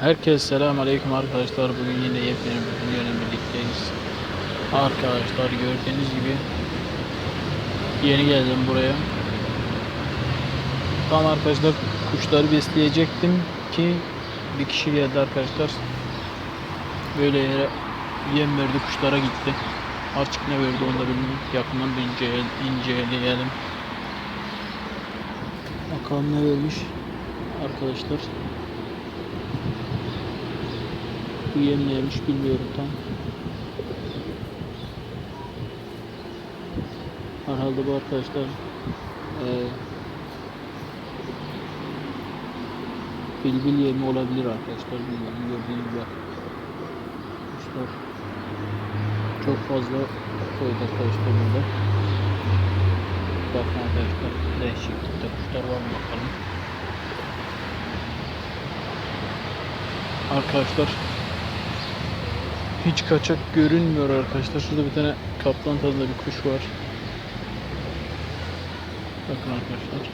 Herkese selam aleyküm arkadaşlar. Bugün yine yepyeni bir videonun birlikteyiz. Arkadaşlar gördüğünüz gibi yeni geldim buraya. Tam arkadaşlar kuşları besleyecektim ki bir kişi geldi arkadaşlar. Böyle yere yem verdi kuşlara gitti. Artık ne verdi onu da bilmiyorum. Yakından bir incele- inceleyelim. Bakalım ne vermiş arkadaşlar. Bu yem neymiş bilmiyorum tam. Herhalde bu arkadaşlar eee bilbil yemi olabilir arkadaşlar. Bilmiyorum gördüğünüz gibi. Kuşlar çok fazla koydu arkadaşlar burada. Bakın arkadaşlar değişiklikte kuşlar var mı bakalım. Arkadaşlar hiç kaçak görünmüyor arkadaşlar. Şurada bir tane kaplan tadında bir kuş var. Bakın arkadaşlar.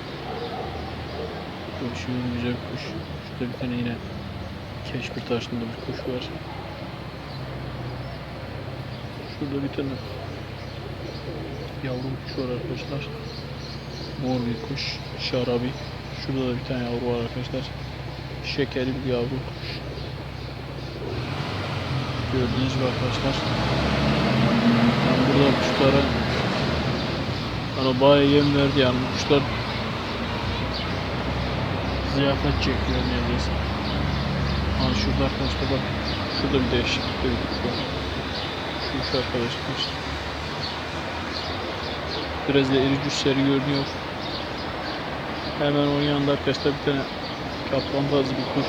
Şimdi güzel bir kuş. Şurada bir tane yine keşbir taşında bir kuş var. Şurada bir tane yavru kuş var arkadaşlar. Mor bir kuş. Şarabi. Şurada da bir tane yavru var arkadaşlar. Şekeri bir yavru kuş. Gördüğünüz gibi arkadaşlar. Ben burada kuşlara bana bayağı yem verdi yani kuşlar ziyafet çekiyor neredeyse. Ha şurada arkadaşlar bak şurada bir değişiklik bir kuş var. Şu kuş arkadaşlar. Biraz da iri cüsseli görünüyor. Hemen onun yanında arkadaşlar bir tane kaplan tarzı bir kuş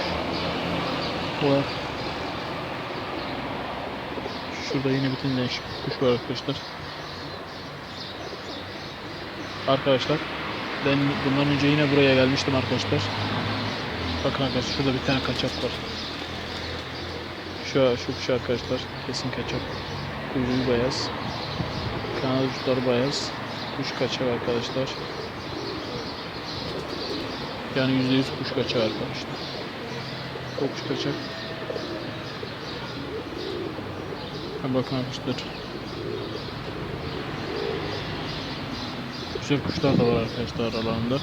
var. Şurada yine bir tane kuş var arkadaşlar. Arkadaşlar ben bundan önce yine buraya gelmiştim arkadaşlar. Bakın arkadaşlar şurada bir tane kaçak var. Şu şu kuş arkadaşlar kesin kaçak. Kuyruğu beyaz. Kanat uçları beyaz. Kuş kaçak arkadaşlar. Yani %100 kuş kaçak arkadaşlar. O kuş kaçak. Ha bakın arkadaşlar. Güzel kuşlar da var arkadaşlar aralarında.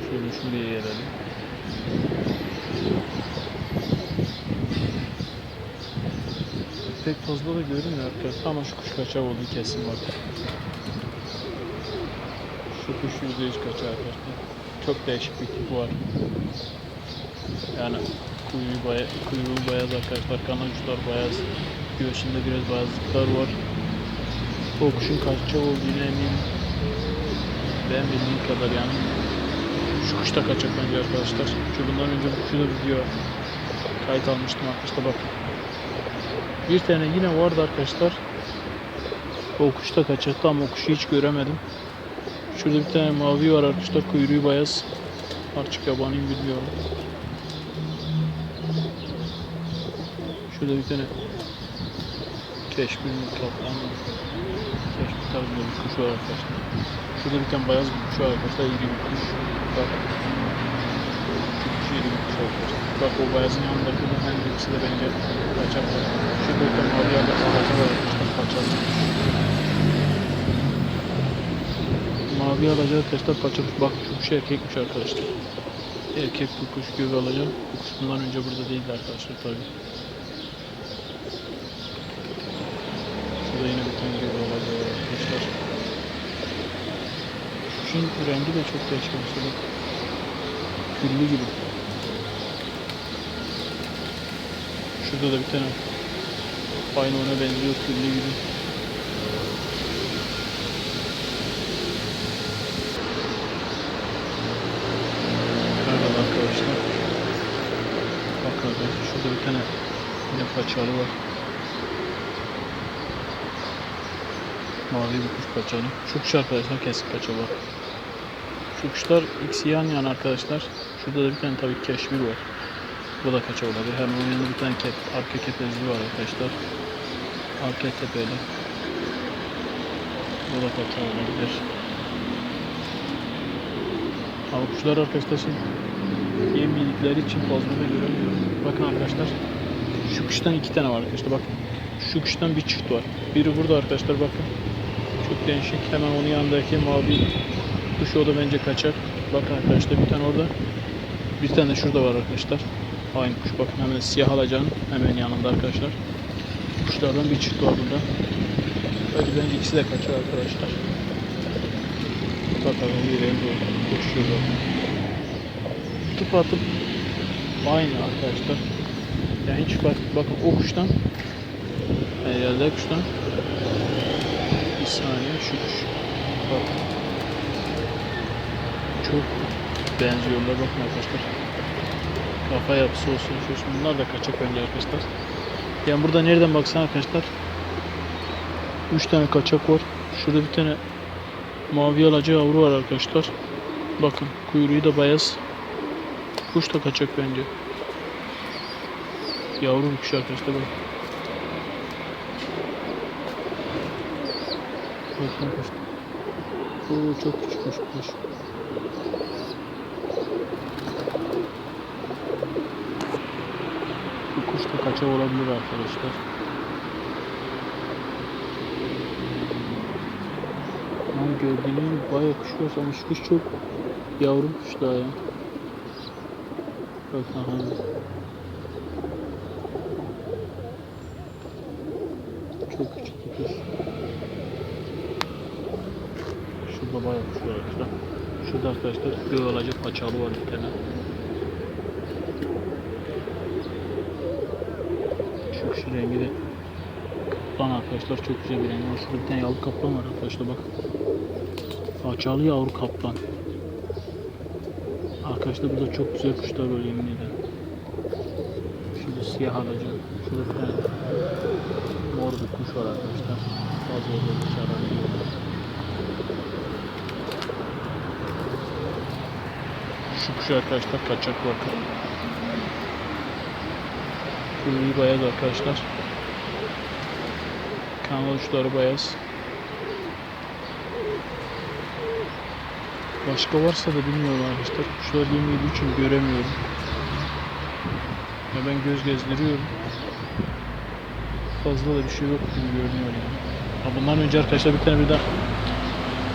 Şöyle şuraya gelelim. Pek fazla da görünmüyor arkadaşlar ama şu kuş kaçak olduğu kesin bak. Şu kuş yüzde yüz kaçak arkadaşlar. Çok değişik bir tip var. Yani kuyruğu, baya, kuyruğu beyaz arkadaşlar, kanat uçlar beyaz. Göğsünde biraz beyazlıklar var. O kuşun olduğunu eminim. Ben bildiğim kadar yani. Şu kuş da kaçacak bence arkadaşlar. Çünkü bundan önce bu kuşu da video kayıt almıştım arkadaşlar bak. Bir tane yine vardı arkadaşlar. O kuş da kaçaktı ama o kuşu hiç göremedim. Şurada bir tane mavi var arkadaşlar. Kuyruğu beyaz. Artık yabanıyım bilmiyorum. Şurada bir tane keşbir mi kaplan mı? Keşbir tarzında bir kuş var arkadaşlar. Şurada bir tane beyaz bir kuş var arkadaşlar. İri bir kuş. Bak. Kuş iri bir kuş arkadaşlar. Bak o beyazın yanındaki bu hem ikisi de bence kaçak. Şurada bir tane mavi yerde kaçak var arkadaşlar. Kaçak. Mavi alacak arkadaşlar kaçak. Bak şu kuş erkekmiş arkadaşlar. Erkek bu kuş göğü alacak. Bu kuş bundan önce burada değildi arkadaşlar tabii. Şurada yine göğü alacak var arkadaşlar. Kuşun rengi de çok değişik mesela. Güllü gibi. Şurada da bir tane aynı ona benziyor güllü gibi. Merhaba arkadaşlar. Bakın arkadaşlar şurada bir tane yine paçalı var. Mavi bir kuş paçalı. Şu arkadaşlar kesik paçalı var. Şu kuşlar ikisi yan yana arkadaşlar. Şurada da bir tane tabii keşmir var. Bu da kaça olabilir. Hem onun yanında bir tane kep, arka kepezli var arkadaşlar. Arka tepeli. Bu da kaça olabilir. Ama kuşlar arkadaşlar şimdi yem yedikleri büyüdükleri için fazla da göremiyorum. Bakın arkadaşlar. Şu kuştan iki tane var arkadaşlar bakın. Şu kuştan bir çift var. Biri burada arkadaşlar bakın. Çok değişik. Hemen onun yanındaki mavi kuş o da bence kaçak. Bakın arkadaşlar bir tane orada. Bir tane de şurada var arkadaşlar. Aynı kuş bakın hemen siyah alacağın hemen yanında arkadaşlar. Kuşlardan bir çift var burada. Hadi bence ikisi de kaçar arkadaşlar. Bakalım yüreğim doğru. Koşuyor zaten. Tıp atıp aynı arkadaşlar. Yani hiç fark bakın o kuştan herhalde kuştan bir saniye şu bak. Çok benziyorlar. Bakın arkadaşlar. Kafa yapısı olsun şu olsun. Bunlar da kaçak bence arkadaşlar. Yani burada nereden baksan arkadaşlar 3 tane kaçak var. Şurada bir tane mavi alaca yavru var arkadaşlar. Bakın kuyruğu da beyaz. Kuş da kaçak bence. Yavru bir kuş arkadaşlar bak. Bakın arkadaşlar. Oo çok küçükmüş kuş. Bu kuş da kaçak olabilir arkadaşlar. Ama gördüğünüz gibi bayağı kuş var ama şu kuş çok yavru kuş daha ya. Bakın hani. Çok küçük bir kuş. Şurada bayağı kuş var arkadaşlar. Şurada arkadaşlar göğe alacak paçalı var bir tane. Şu kuşun rengi de kaplan arkadaşlar çok güzel bir rengi var. Şurada bir tane yavru kaplan var arkadaşlar bak. Paçalı yavru kaplan. Arkadaşlar burada çok güzel kuşlar var yemin ederim. Şurada siyah alacak. Şurada bir tane mor bir kuş var arkadaşlar. Fazla böyle dışarıda değil. Şu arkadaşlar kaçak bakın. Kuyruğu beyaz arkadaşlar. Kanal uçları beyaz. Başka varsa da bilmiyorum arkadaşlar. Kuşlar bilmediği için göremiyorum. Ya ben göz gezdiriyorum. Fazla da bir şey yok gibi görünüyor yani. Ha bundan önce arkadaşlar bir tane bir daha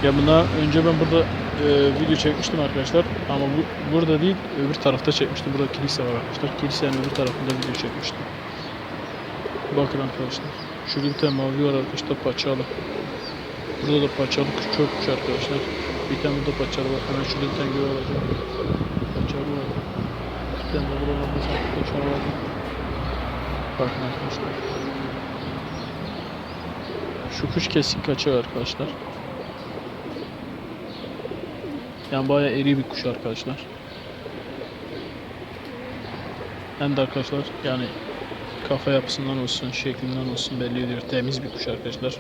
ya bundan önce ben burada e, video çekmiştim arkadaşlar ama bu burada değil öbür tarafta çekmiştim. Burada kilise var arkadaşlar. Kilisenin öbür tarafında video çekmiştim. Bakın arkadaşlar. Şurada bir tane mavi var arkadaşlar paçalı. Burada da paçalı çokmuş arkadaşlar. Bir tane burada paçalı var. Hemen şurada bir tane göğe alacağım. Paçalı var. Bir tane de buralarda sanki paçalı var. Bakın arkadaşlar. Şu kuş kesin kaçıyor arkadaşlar. Yani bayağı iri bir kuş arkadaşlar. Hem de arkadaşlar yani kafa yapısından olsun, şeklinden olsun belli ediyor. Temiz bir kuş arkadaşlar.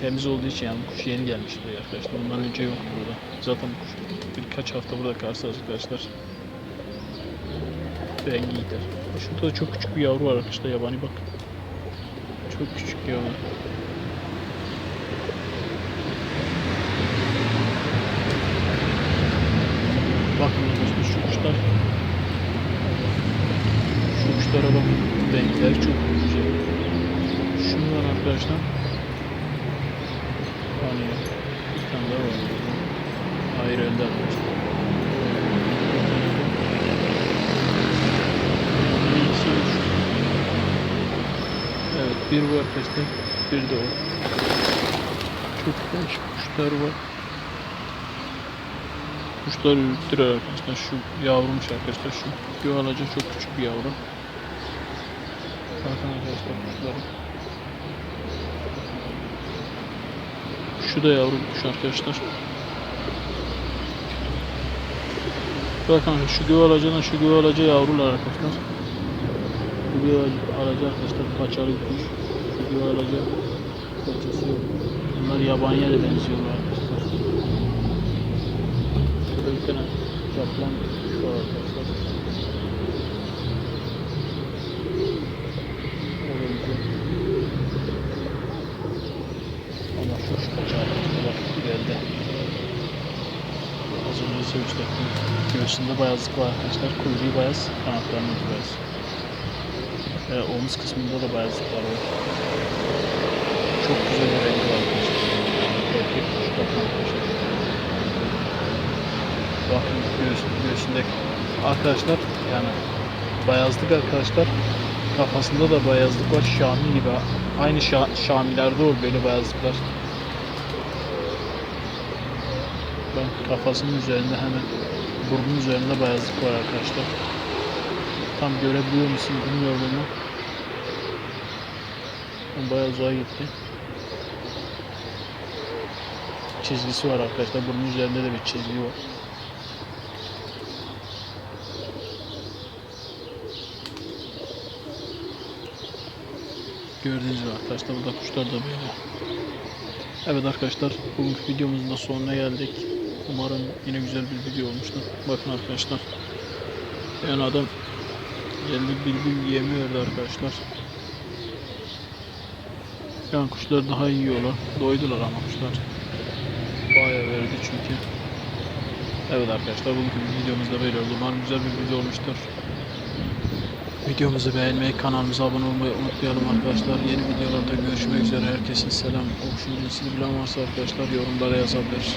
Temiz olduğu için yani kuş yeni gelmiş buraya arkadaşlar. Bundan önce yoktu burada. Zaten kuş birkaç hafta burada kalsa arkadaşlar rengi gider. Şurada da çok küçük bir yavru var arkadaşlar yabani bak. Çok küçük yavru. Bakın arkadaşlar şu kuşlar şu kuşlara bakın. Renkleri çok güzel. Şunlar arkadaşlar hani bir tane daha var. Hayır önde arkadaşlar. Evet bir bu arkadaşlar. Bir de o. Çok değişik kuşlar var. Kuşlar ürktürer arkadaşlar. Şu yavrumuş arkadaşlar. Şu alacak çok küçük bir yavru. Bakın arkadaşlar kuşları. Şu da yavru kuş arkadaşlar. Bakın şu alacağına şu alacağı yavrular arkadaşlar. Bu alacağı arkadaşlar paçalı kuş. Şu alacağı paçası yok. Bunlar yabaniye de benziyorlar arkadaşlar. Şurada bir tane kaplan kuş var arkadaşlar. O da güzel. Ama şu şu kaçağı bak ileride. Az önce sevmiştim. Göğsünde kısmında beyazlık var arkadaşlar. Kuyruğu beyaz, kanatlarının ucu beyaz. Ve omuz kısmında da beyazlıklar var. Çok güzel bir rengi var arkadaşlar. Erkek kuş bakın arkadaşlar. Bakın göğüs, göğsündeki arkadaşlar yani beyazlık arkadaşlar kafasında da beyazlık var Şami gibi aynı şa Şamilerde olur böyle beyazlıklar ben kafasının üzerinde hemen burnun üzerinde beyazlık var arkadaşlar. Tam görebiliyor musun bilmiyorum ama. Bayağı uzağa gitti. Çizgisi var arkadaşlar. Burnun üzerinde de bir çizgi var. Gördüğünüz gibi arkadaşlar burada kuşlar da böyle. Evet arkadaşlar bugünkü videomuzun da sonuna geldik. Umarım yine güzel bir video olmuştur. Bakın arkadaşlar. Yani adam geldi bilbil yemiyordu arkadaşlar. Yani kuşlar daha iyi yiyorlar. Doydular ama kuşlar. Bayağı verdi çünkü. Evet arkadaşlar bugünkü videomuz da böyle oldu. Umarım güzel bir video olmuştur. Videomuzu beğenmeyi, kanalımıza abone olmayı unutmayalım arkadaşlar. Yeni videolarda görüşmek üzere. Herkesin selam. Okşun cinsini bilen varsa arkadaşlar yorumlara yazabilir.